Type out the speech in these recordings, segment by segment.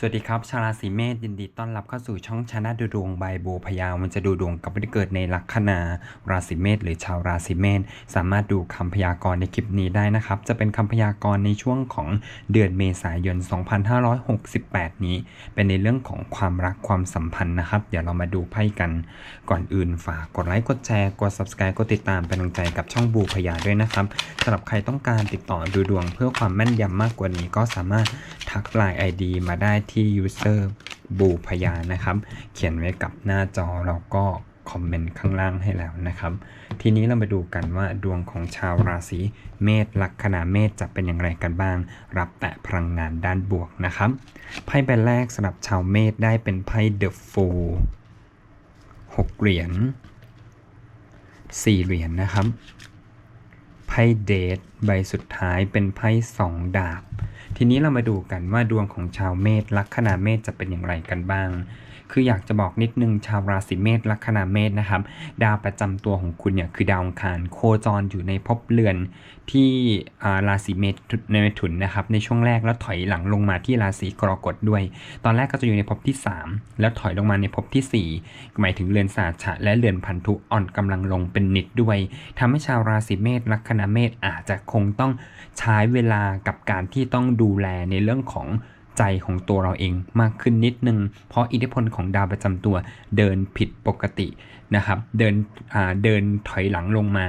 สวัสดีครับ ชาวราศีเมษยินดีต้อนรับเข้าสู่ช่องชนะดูดวงใบโบพยาวมันจะดูดวงกับผู้ที่เกิดในลัคนาราศีเมษหรือชาวราศีเมษสามารถดูคำพยากรณ์ในคลิปนี้ได้นะครับ จะเป็นคำพยากรณ์ในช่วงของเดือนเมษายน 2568 นี้ เป็นในเรื่องของความรักความสัมพันธ์นะครับ เดี๋ยวเรามาดูไพ่กัน ก่อนอื่นฝากกดไลค์กดแชร์กด subscribe กดติดตามเป็นกำลังใจกับช่องบูพยาด้วยนะครับสำหรับใครต้องการติดต่อดูดวงเพื่อความแม่นยำมากกว่านี้ก็สามารถทักไลน์ ID มาได้ที่ user บูพยานนะครับ เขียนไว้กับหน้าจอแล้วก็คอมเมนต์ข้างล่างให้แล้วนะครับ ทีนี้เรามาดูกันว่าดวงของชาวราศีเมษลัคนาเมษจะเป็นอย่างไรกันบ้าง รับแต่พลังงานด้านบวกนะครับไพ่ใบแรกสำหรับชาวเมษได้เป็นไพ่ The Fool หกเหรียญสี่เหรียญนะครับไพ่เดทใบสุดท้ายเป็นไพ่สองดาบ ทีนี้เรามาดูกันว่าดวงของชาวเมษลัคนาเมษจะเป็นอย่างไรกันบ้าง คืออยากจะบอกนิดนึงชาวราศีเมษลัคนาเมษนะครับ ดาวประจำตัวของคุณเนี่ยคือดาวอังคารโคจรอยู่ในภพเรือนที่ราศีเมถุนในเมถุนนะครับในช่วงแรกแล้วถอยหลังลงมาที่ราศีกรกฎด้วย ตอนแรกก็จะอยู่ในภพที่ 3 แล้วถอยลงมาในภพที่ 4 หมายถึงเรือนสาชะและเรือนพันธุอ่อนกำลังลงเป็นนิดด้วยทำให้ชาวราศีเมษลัคนาเมษอาจจะคงต้องใช้เวลากับการที่ต้องดูแลในเรื่องของ ใจของตัวเราเองมากขึ้นนิดนึง เพราะอิทธิพลของดาวประจำตัวเดินผิดปกตินะครับ เดินเดินถอยหลังลงมา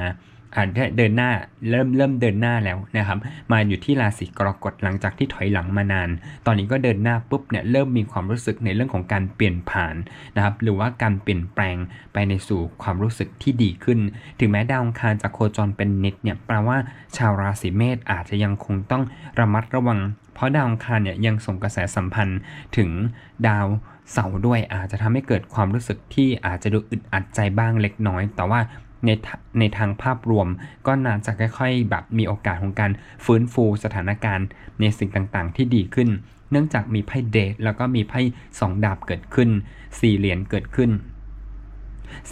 อ่าเดินหน้าเริ่มเริ่มเดินหน้าแล้วนะครับ มาอยู่ที่ราศีกรกฎหลังจากที่ถอยหลังมานาน ตอนนี้ก็เดินหน้าปุ๊บเนี่ยเริ่มมีความรู้สึกในเรื่องของการเปลี่ยนผ่านนะครับ หรือว่าการเปลี่ยนแปลงไปในสู่ความรู้สึกที่ดีขึ้น ถึงแม้ดาวองคารจะโคจรเป็นนิดเนี่ยแปลว่าชาวราศีเมษอาจจะยังคงต้องระมัดระวัง เพราะดาวอังคารเนี่ยยังส่งกระแสสัมพันธ์ถึงดาวเสาร์ด้วยอาจจะทำให้เกิดความรู้สึกที่อาจจะดูอึดอัดใจบ้างเล็กน้อย แต่ว่าในในทางภาพรวมก็น่าจะค่อยๆ แบบมีโอกาสของการฟื้นฟูสถานการณ์ในสิ่งต่างๆ ที่ดีขึ้น เนื่องจากมีไพ่เดทแล้วก็มีไพ่สองดาบเกิดขึ้นสี่เหรียญเกิดขึ้น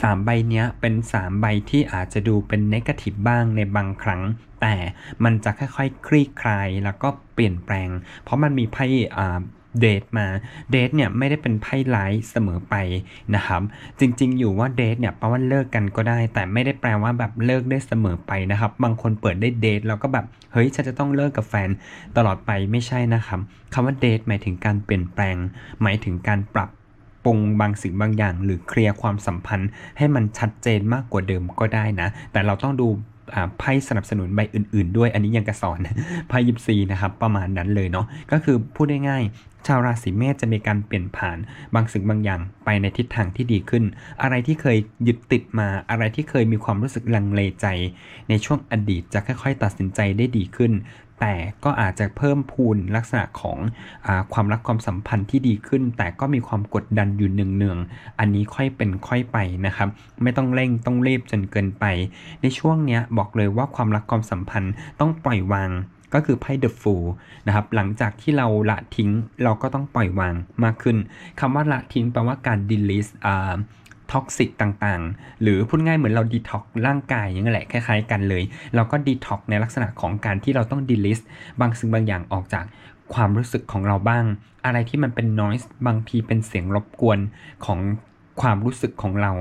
สามใบเนี้ยเป็นสามใบที่อาจจะดูเป็นนกาทีฟบ้างในบางครั้ง แต่มันจะค่อยๆ คลี่คลายแล้วก็เปลี่ยนแปลง เพราะมันมีไพ่เดทมาเดทเนี่ยไม่ได้เป็นไพ่ร้ายเสมอไปนะครับ จริงๆ อยู่ว่าเดทเนี่ยแปลว่าเลิกกันก็ได้ แต่ไม่ได้แปลว่าแบบเลิกได้เสมอไปนะครับ บางคนเปิดได้เดทแล้วก็แบบเฮ้ยฉันจะต้องเลิกกับแฟนตลอดไปไม่ใช่นะครับคำว่าเดทหมายถึงการเปลี่ยนแปลง หมายถึงการปรับ ปรงบางสิ่งบางอย่าง หรือเคลียร์ความสัมพันธ์ ให้มันชัดเจนมากกว่าเดิมก็ได้นะ แต่เราต้องดูไพ่สนับสนุนใบอื่น ๆ ด้วยอันนี้ยังกระสอนไพ่ยิปซีนะครับประมาณนั้นเลยเนาะก็คือพูดง่ายๆชาวราศีเมษจะมีการเปลี่ยนผ่านบางสิ่งบางอย่างไปในทิศทางที่ดีขึ้น อะไรที่เคยยึดติดมาอะไรที่เคยมีความรู้สึกลังเลใจ ในช่วงอดีตจะค่อย ๆ ตัดสินใจได้ดีขึ้น แต่ก็อาจจะเพิ่มพูนลักษณะของอความรักความสัมพันธ์ที่ดีขึ้น แต่ก็มีความกดดันอยู่เนืองๆอันนี้ค่อยเป็นค่อยไปนะครับ ไม่ต้องเร่งต้องรีบจนเกินไป ในช่วงนี้บอกเลยว่าความรักความสัมพันธ์ต้องปล่อยวางก็คือไพ่ The Fool นะครับหลังจากที่เราละทิ้งเราก็ต้องปล่อยวางมากขึ้นคำว่าละทิ้งแปลว่าการ delete อ่า ท็อกซิกต่างๆ หรือพูดง่ายเหมือนเราดีท็อกร่างกายอย่างนั้นแหละคล้ายๆกันเลย เราก็ดีท็อกในลักษณะของการที่เราต้องดีลิสต์บางสิ่งบางอย่างออกจากความรู้สึกของเราบ้าง อะไรที่มันเป็นนอยส์บางทีเป็นเสียงรบกวนของความรู้สึกของเรา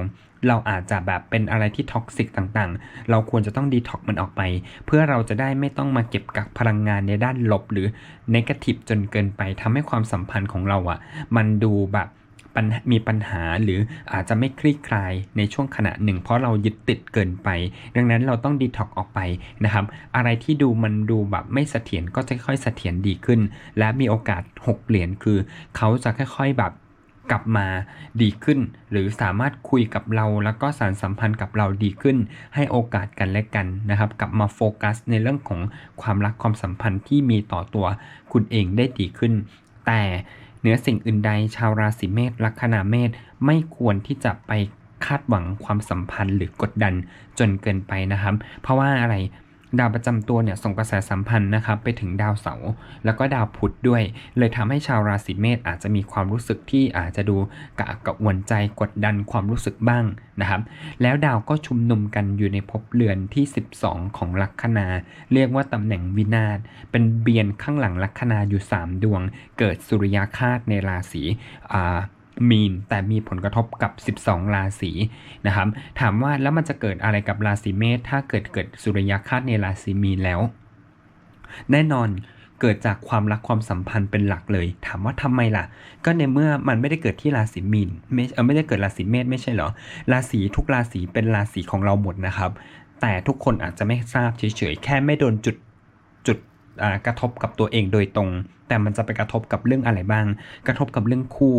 เราอาจจะแบบเป็นอะไรที่ท็อกซิกต่างๆ เราควรจะต้องดีท็อกมันออกไป เพื่อเราจะได้ไม่ต้องมาเก็บกักพลังงานในด้านลบหรือเนกาทีฟจนเกินไปทำให้ความสัมพันธ์ของเราอะ่ะ มันดูแบบ มีปัญหาหรืออาจจะไม่คลี่คลายในช่วงขณะหนึ่ง เพราะเรายึดติดเกินไป ดังนั้นเราต้องดีท็อกออกไปนะครับ อะไรที่ดูมันดูแบบไม่เสถียรก็จะค่อยเสถียรดีขึ้น และมีโอกาส 6 เหรียญคือเขาจะค่อยๆแบบกลับมาดีขึ้น หรือสามารถคุยกับเราแล้วก็สารสัมพันธ์กับเราดีขึ้น ให้โอกาสกันและกันนะครับ กลับมาโฟกัสในเรื่องของความรักความสัมพันธ์ที่มีต่อตัวคุณเองได้ดีขึ้น แต่ เหนือสิ่งอื่นใดชาวราศีเมษลัคนาเมษไม่ควรที่จะไปคาดหวังความสัมพันธ์หรือกดดันจนเกินไปนะครับ เพราะว่าอะไร ดาวประจำตัวเนี่ยส่งกระแสสัมพันธ์นะครับไปถึงดาวเสาร์แล้วก็ดาวพุธด้วย เลยทำให้ชาวราศีเมษอาจจะมีความรู้สึกที่อาจจะดูกระอักกระอ่วนใจกดดันความรู้สึกบ้างนะครับ แล้วดาวก็ชุมนุมกันอยู่ในภพเรือนที่ 12 ของลัคนาเรียกว่าตำแหน่งวินาศเป็นเบียนข้างหลังลัคนาอยู่ 3 ดวง เกิดสุริยคาตในราศีอ่า มีนแต่มีผลกระทบกับ 12 ราศีนะครับถามว่าแล้วมันจะเกิดอะไรกับราศีเมษถ้าเกิดเกิดสุริยคาตในราศีมีนแล้ว แน่นอนเกิดจากความรักความสัมพันธ์เป็นหลักเลย ถามว่าทำไมล่ะ ก็ในเมื่อมันไม่ได้เกิดที่ราศีมีนไม่เออไม่ได้เกิดราศีเมษไม่ใช่เหรอราศีทุกราศีเป็นราศีของเราหมดนะครับ แต่ทุกคนอาจจะไม่ทราบเฉยๆแค่ไม่โดนจุดจุดกระทบกับตัวเองโดยตรง แต่มันจะไปกระทบกับเรื่องอะไรบ้าง กระทบกับเรื่องคู่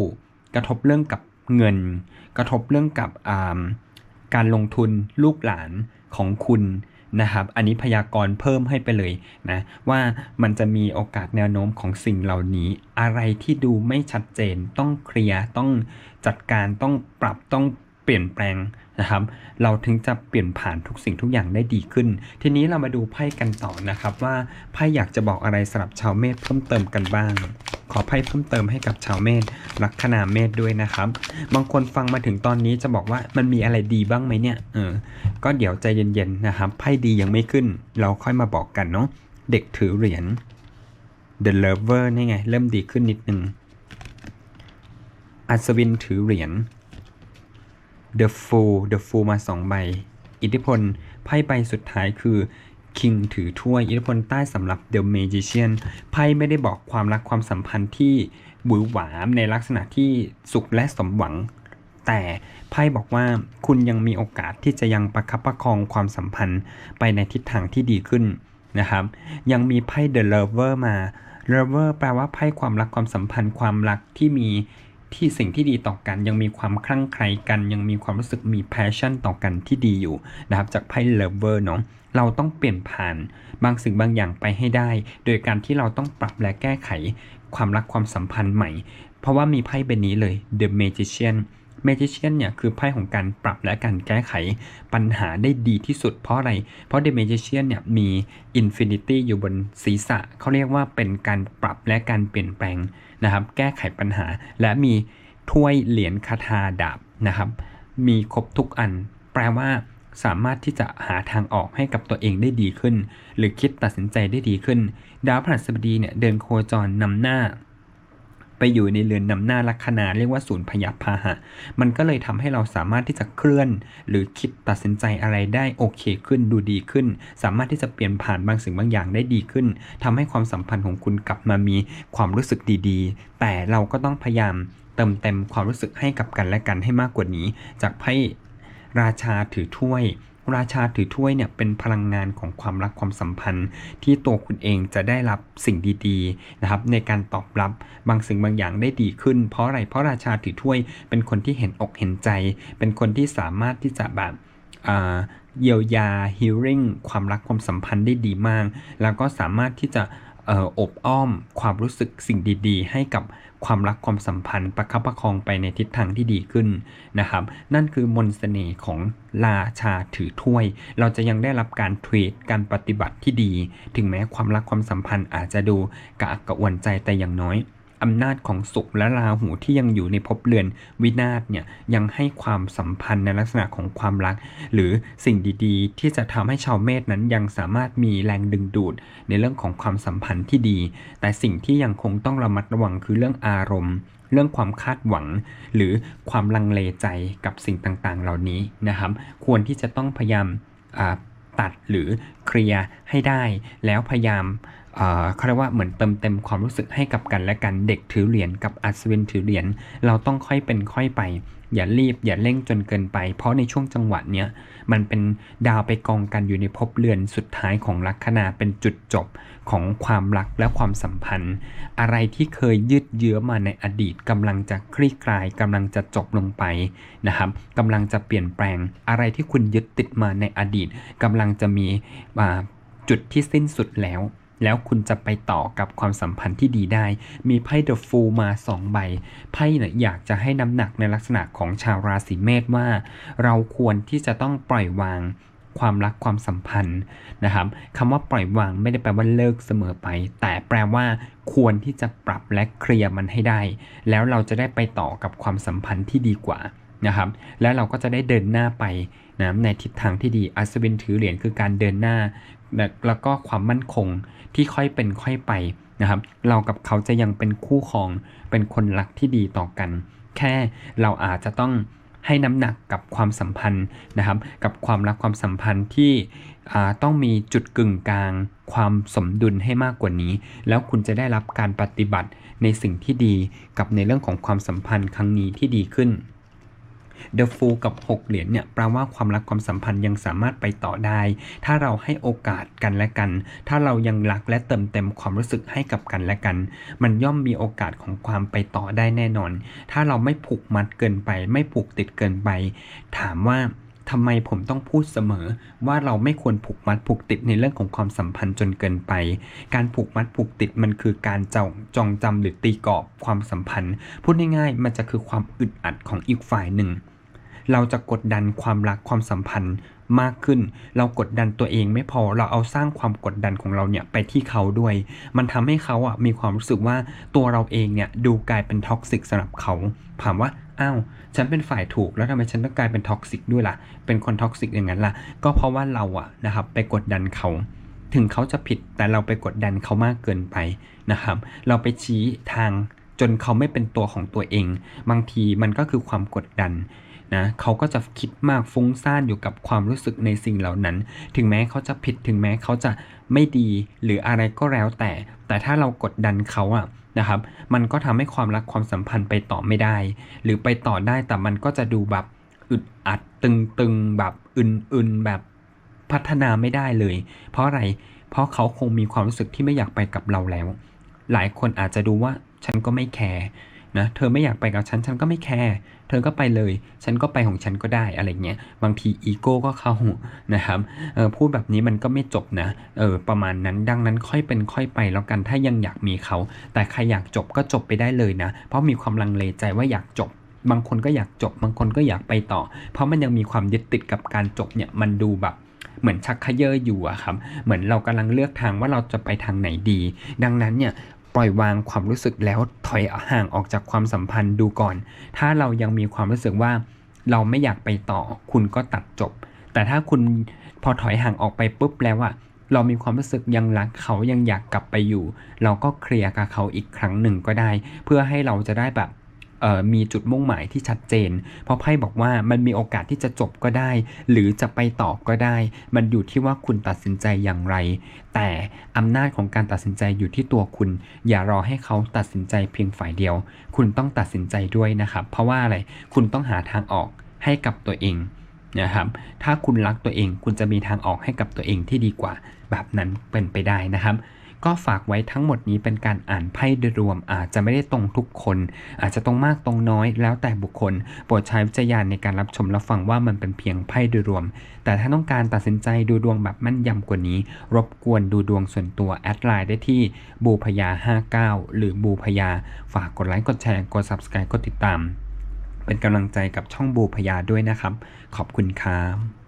กระทบเรื่องกับเงิน กระทบเรื่องกับาการลงทุนลูกหลานของคุณนะครับ อันนี้พยากรณ์เพิ่มให้ไปเลยนะว่ามันจะมีโอกาสแนวโน้มของสิ่งเหล่านี้ อะไรที่ดูไม่ชัดเจนต้องเคลียร์ต้องจัดการต้องปรับต้องเปลี่ยนแปลงนะครับ เราถึงจะเปลี่ยนผ่านทุกสิ่งทุกอย่างได้ดีขึ้น ทีนี้เรามาดูไพ่กันต่อนะครับว่าไพ่อยากจะบอกอะไรสำหรับชาวเมษเพิ่มเติมกันบ้าง ขอไพ่เพิ่มเติมให้กับชาวเมษลัคนาเมษด้วยนะครับ บางคนฟังมาถึงตอนนี้จะบอกว่ามันมีอะไรดีบ้างไหมเนี่ยเออก็เดี๋ยวใจเย็นๆนะครับไพ่ดียังไม่ขึ้น เราค่อยมาบอกกันเนาะเด็กถือเหรียญ The Lover นี่ไง เริ่มดีขึ้นนิดนึงอัศวินถือเหรียญ The Fool The Fool มาสองใบ อิทธิพลไพ่ใบสุดท้ายคือ King ถือถ้วยอิทธิพลใต้สำหรับ The Magician ไพ่ไม่ได้บอกความรักความสัมพันธ์ที่หวือหวามในลักษณะที่สุขและสมหวัง แต่ไพ่บอกว่าคุณยังมีโอกาสที่จะยังประคับประคองความสัมพันธ์ไปในทิศทางที่ดีขึ้นนะครับ ยังมีไพ่ The Lover มา Lover แปลว่าไพ่ความรักความสัมพันธ์ความรักที่มี ที่สิ่งที่ดีต่อกัน ยังมีความคลั่งไคล้กัน ยังมีความรู้สึกมีแพชชั่นต่อกันที่ดีอยู่นะครับจากไพ่เลเวอร์เนาะเราต้องเปลี่ยนผ่านบางสิ่งบางอย่างไปให้ได้ โดยการที่เราต้องปรับและแก้ไขความรักความสัมพันธ์ใหม่ เพราะว่ามีไพ่ใบนี้เลย The Magician Magician เนี่ยคือไพ่ของการปรับและการแก้ไขปัญหาได้ดีที่สุดเพราะอะไร เพราะ The Magician เนี่ยมี Infinity อยู่บนศีรษะ เขาเรียกว่าเป็นการปรับและการเปลี่ยนแปลงนะครับ แก้ไขปัญหา และมีถ้วยเหรียญคาถาดาบนะครับ มีครบทุกอัน แปลว่าสามารถที่จะหาทางออกให้กับตัวเองได้ดีขึ้น หรือคิดตัดสินใจได้ดีขึ้น ดาวพฤหัสบดีเนี่ยเดินโคจรนำหน้า ไปอยู่ในเรือนนำหน้าลัคนาเรียกว่าศูนย์พยัพพาหะ มันก็เลยทำให้เราสามารถที่จะเคลื่อน หรือคิดตัดสินใจอะไรได้โอเคขึ้นดูดีขึ้น สามารถที่จะเปลี่ยนผ่านบางสิ่งบางอย่างได้ดีขึ้นทำให้ความสัมพันธ์ของคุณกลับมามีความรู้สึกดีๆ แต่เราก็ต้องพยายามเติมเต็มความรู้สึกให้กับกันและกันให้มากกว่านี้ จากไพ่ราชาถือถ้วย ราชาถือถ้วยเนี่ยเป็นพลังงานของความรักความสัมพันธ์ ที่ตัวคุณเองจะได้รับสิ่งดีๆนะครับในการตอบรับบางสิ่งบางอย่างได้ดีขึ้น เพราะอะไรเพราะราชาถือถ้วยเป็นคนที่เห็นอกเห็นใจ เป็นคนที่สามารถที่จะแบบเยียวยา healing ความรักความสัมพันธ์ได้ดีมาก แล้วก็สามารถที่จะอบอ้อมความรู้สึกสิ่งดี ๆ ให้กับ ความรักความสัมพันธ์ประคับประคองไปในทิศทางที่ดีขึ้นนะครับ นั่นคือมนต์เสน่ห์ของราชาถือถ้วย เราจะยังได้รับการเทรดการปฏิบัติที่ดี ถึงแม้ความรักความสัมพันธ์อาจจะดูกระอักกระอ่วนใจแต่อย่างน้อย อำนาจของสุขและราหูที่ยังอยู่ในภพเรือนวินาศเนี่ยยังให้ความสัมพันธ์ในลักษณะของความรัก หรือสิ่งดีๆ ที่จะทำให้ชาวเมษนั้นยังสามารถมีแรงดึงดูด ในเรื่องของความสัมพันธ์ที่ดี แต่สิ่งที่ยังคงต้องระมัดระวังคือเรื่องอารมณ์ เรื่องความคาดหวัง หรือความลังเลใจกับสิ่งต่างๆ เหล่านี้นะครับ ควรที่จะต้องพยายามตัดหรือเคลียร์ให้ได้ แล้วพยายาม เขาเรียกว่าเหมือนเติมเต็มความรู้สึกให้กับกันและกันเด็กถือเหรียญกับอัศวินถือเหรียญเราต้องค่อยเป็นค่อยไป อย่ารีบอย่าเร่งจนเกินไป เพราะในช่วงจังหวะเนี้ยมันเป็นดาวไปกองกันอยู่ในภพเรือนสุดท้ายของลัคนาเป็นจุดจบของความรักและความสัมพันธ์ อะไรที่เคยยืดเยื้อมาในอดีตกำลังจะคลี่คลายกำลังจะจบลงไปนะครับกำลังจะเปลี่ยนแปลงอะไรที่คุณยึดติดมาในอดีตกำลังจะมีจุดที่สิ้นสุดแล้ว แล้วคุณจะไปต่อกับความสัมพันธ์ที่ดีได้ มีไพ่เดอะฟูมา 2 ใบ ไพ่เนี่ยอยากจะให้น้ำหนักในลักษณะของชาวราศีเมษว่า เราควรที่จะต้องปล่อยวางความรักความสัมพันธ์นะครับคำว่าปล่อยวางไม่ได้แปลว่าเลิกเสมอไป แต่แปลว่าควรที่จะปรับและเคลียร์มันให้ได้ แล้วเราจะได้ไปต่อกับความสัมพันธ์ที่ดีกว่านะครับแล้วเราก็จะได้เดินหน้าไปนะในทิศทางที่ดีอัศวินถือเหรียญคือการเดินหน้า แล้วก็ความมั่นคงที่ค่อยเป็นค่อยไปนะครับ เรากับเขาจะยังเป็นคู่ครองเป็นคนรักที่ดีต่อกัน แค่เราอาจจะต้องให้น้ำหนักกับความสัมพันธ์นะครับ กับความรักความสัมพันธ์ที่ต้องมีจุดกึ่งกลาง ความสมดุลให้มากกว่านี้ แล้วคุณจะได้รับการปฏิบัติในสิ่งที่ดีกับในเรื่องของความสัมพันธ์ครั้งนี้ที่ดีขึ้น The Fool กับ 6 เหรียญเนี่ยแปลว่าความรักความสัมพันธ์ยังสามารถไปต่อได้ ถ้าเราให้โอกาสกันและกัน ถ้าเรายังรักและเติมเต็มความรู้สึกให้กับกันและกัน มันย่อมมีโอกาสของความไปต่อได้แน่นอน ถ้าเราไม่ผูกมัดเกินไป ไม่ผูกติดเกินไป ถามว่าทำไมผมต้องพูดเสมอว่าเราไม่ควรผูกมัดผูกติดในเรื่องของความสัมพันธ์จนเกินไป การผูกมัดผูกติดมันคือการจองจองจำหรือตีกรอบความสัมพันธ์ พูดง่ายๆมันจะคือความอึดอัดของอีกฝ่ายหนึ่ง เราจะกดดันความรักความสัมพันธ์มากขึ้น เรากดดันตัวเองไม่พอเราเอาสร้างความกดดันของเราเนี่ยไปที่เขาด้วย มันทำให้เขาอะมีความรู้สึกว่าตัวเราเองเนี่ยดูกลายเป็นท็อกซิกสำหรับเขาถามว่าอ้าวฉันเป็นฝ่ายถูกแล้วทำไมฉันต้องกลายเป็นท็อกซิกด้วยล่ะ เป็นคนท็อกซิกอย่างนั้นล่ะ ก็เพราะว่าเราอะนะครับไปกดดันเขาถึงเขาจะผิดแต่เราไปกดดันเขามากเกินไปนะครับ เราไปชี้ทางจนเขาไม่เป็นตัวของตัวเอง บางทีมันก็คือความกดดัน นะเขาก็จะคิดมากฟุ้งซ่านอยู่กับความรู้สึกในสิ่งเหล่านั้น ถึงแม้เขาจะผิดถึงแม้เขาจะไม่ดีหรืออะไรก็แล้วแต่ แต่ถ้าเรากดดันเขาอะนะครับ มันก็ทำให้ความรักความสัมพันธ์ไปต่อไม่ได้ หรือไปต่อได้แต่มันก็จะดูแบบอึดอัดตึงๆแบบอึนๆแบบพัฒนาไม่ได้เลย เพราะอะไร เพราะเขาคงมีความรู้สึกที่ไม่อยากไปกับเราแล้ว หลายคนอาจจะดูว่าฉันก็ไม่แคร์นะ เธอไม่อยากไปกับฉัน ฉันก็ไม่แคร์ เธอก็ไปเลย ฉันก็ไปของฉันก็ได้อะไรเงี้ย บางทีอีโก้ก็เข้านะครับเออพูดแบบนี้มันก็ไม่จบนะเออประมาณนั้นดังนั้นค่อยเป็นค่อยไปแล้วกันถ้ายังอยากมีเขา แต่ใครอยากจบก็จบไปได้เลยนะ เพราะมีความลังเลใจว่าอยากจบบางคนก็อยากจบบางคนก็อยากไปต่อ เพราะมันยังมีความยึดติดกับการจบเนี่ยมันดูแบบเหมือนชักขยเยออยู่อะครับ เหมือนเรากำลังเลือกทางว่าเราจะไปทางไหนดี ดังนั้นเนี่ย ล่อยวางความรู้สึกแล้วถอยห่างออกจากความสัมพันธ์ดูก่อน ถ้าเรายังมีความรู้สึกว่าเราไม่อยากไปต่อ คุณก็ตัดจบ แต่ถ้าคุณพอถอยห่างออกไปปุ๊บแล้วอะเรามีความรู้สึกยังรักเขายังอยากกลับไปอยู่ เราก็เคลียร์กับเขาอีกครั้งหนึ่งก็ได้ เพื่อให้เราจะได้แบบ มีจุดมุ่งหมายที่ชัดเจน เพราะไพ่บอกว่ามันมีโอกาสที่จะจบก็ได้ หรือจะไปต่อก็ได้ มันอยู่ที่ว่าคุณตัดสินใจอย่างไร แต่อำนาจของการตัดสินใจอยู่ที่ตัวคุณ อย่ารอให้เขาตัดสินใจเพียงฝ่ายเดียว คุณต้องตัดสินใจด้วยนะครับ เพราะว่าอะไร คุณต้องหาทางออกให้กับตัวเองนะครับ ถ้าคุณรักตัวเอง คุณจะมีทางออกให้กับตัวเองที่ดีกว่า แบบนั้นเป็นไปได้นะครับ ก็ฝากไว้ทั้งหมดนี้เป็นการอ่านไพ่โดยรวมอาจจะไม่ได้ตรงทุกคน อาจจะตรงมากตรงน้อยแล้วแต่บุคคล โปรดใช้วิจารณญาณในการรับชมและฟังว่ามันเป็นเพียงไพ่โดยรวม แต่ถ้าต้องการตัดสินใจดูดวงแบบแม่นยำกว่านี้ รบกวนดูดวงส่วนตัวแอดไลน์ได้ที่บูพยา 59 หรือบูพยา ฝากกดไลค์กดแชร์กด subscribe กดติดตาม เป็นกำลังใจกับช่องบูพยาด้วยนะครับ ขอบคุณครับ